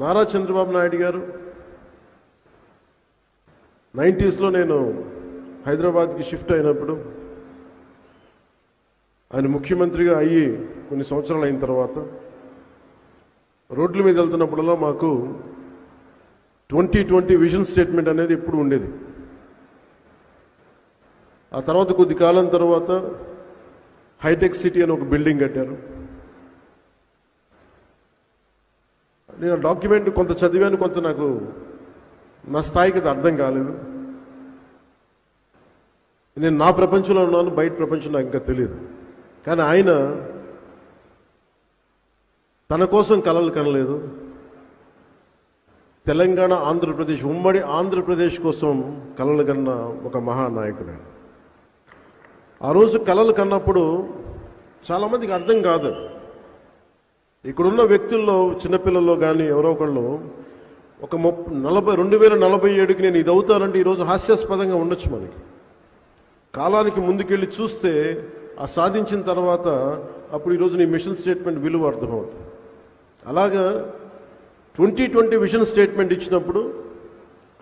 నారా చంద్రబాబు నాయుడు గారు నైంటీస్లో నేను హైదరాబాద్కి షిఫ్ట్ అయినప్పుడు ఆయన ముఖ్యమంత్రిగా అయ్యి కొన్ని సంవత్సరాలు అయిన తర్వాత రోడ్ల మీద వెళ్తున్నప్పుడల్లా మాకు ట్వంటీ ట్వంటీ విజన్ స్టేట్మెంట్ అనేది ఎప్పుడు ఉండేది. ఆ తర్వాత కొద్ది కాలం తర్వాత హైటెక్ సిటీ అని ఒక బిల్డింగ్ కట్టారు. నేను డాక్యుమెంట్ కొంత చదివాను కొంత నాకు నా స్థాయికి అది అర్థం కాలేదు. నేను నా ప్రపంచంలో ఉన్నాను బయట ప్రపంచం నాకు ఇంకా తెలియదు. కానీ ఆయన తన కోసం కలలు కనలేదు. తెలంగాణ ఆంధ్రప్రదేశ్ ఉమ్మడి ఆంధ్రప్రదేశ్ కోసం కలలు కన్న ఒక మహానాయకుడు ఆ రోజు కలలు కన్నప్పుడు చాలామందికి అర్థం కాదు. ఇక్కడున్న వ్యక్తుల్లో చిన్నపిల్లల్లో కానీ ఎవరో ఒకళ్ళు ఒక ముప్ నలభై రెండు వేల నలభై ఏడుకి నేను ఇది అవుతానంటే ఈరోజు హాస్యాస్పదంగా ఉండొచ్చు మనకి. కాలానికి ముందుకెళ్ళి చూస్తే ఆ సాధించిన తర్వాత అప్పుడు ఈరోజు నీ మిషన్ స్టేట్మెంట్ విలువ అర్థమవుతుంది. అలాగా ట్వంటీ ట్వంటీ విజన్ స్టేట్మెంట్ ఇచ్చినప్పుడు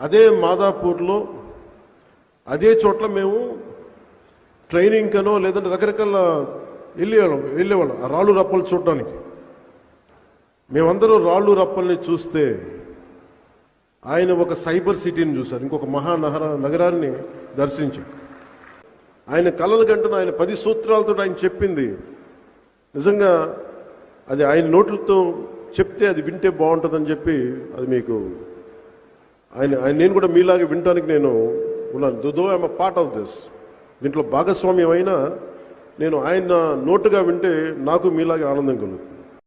అదే మాదాపూర్లో అదే చోట్ల మేము ట్రైనింగ్ కనో లేదంటే రకరకాల వెళ్ళేవాళ్ళం వెళ్ళేవాళ్ళం ఆ రాళ్ళు రప్పలు చూడడానికి. మేమందరూ రాళ్ళు రప్పల్ని చూస్తే ఆయన ఒక సైబర్ సిటీని చూశారు ఇంకొక మహానగర నగరాన్ని దర్శించారు. ఆయన కళలు గంటను ఆయన పది సూత్రాలతో ఆయన చెప్పింది నిజంగా అది ఆయన నోట్లతో చెప్తే అది వింటే బాగుంటుందని చెప్పి అది మీకు ఆయన ఆయన నేను కూడా మీలాగే వినడానికి నేను ఉన్నాను. Though a part of this. దీంట్లో భాగస్వామ్యం అయినా నేను ఆయన నోటుగా వింటే నాకు మీలాగే ఆనందం కలుగుతుంది.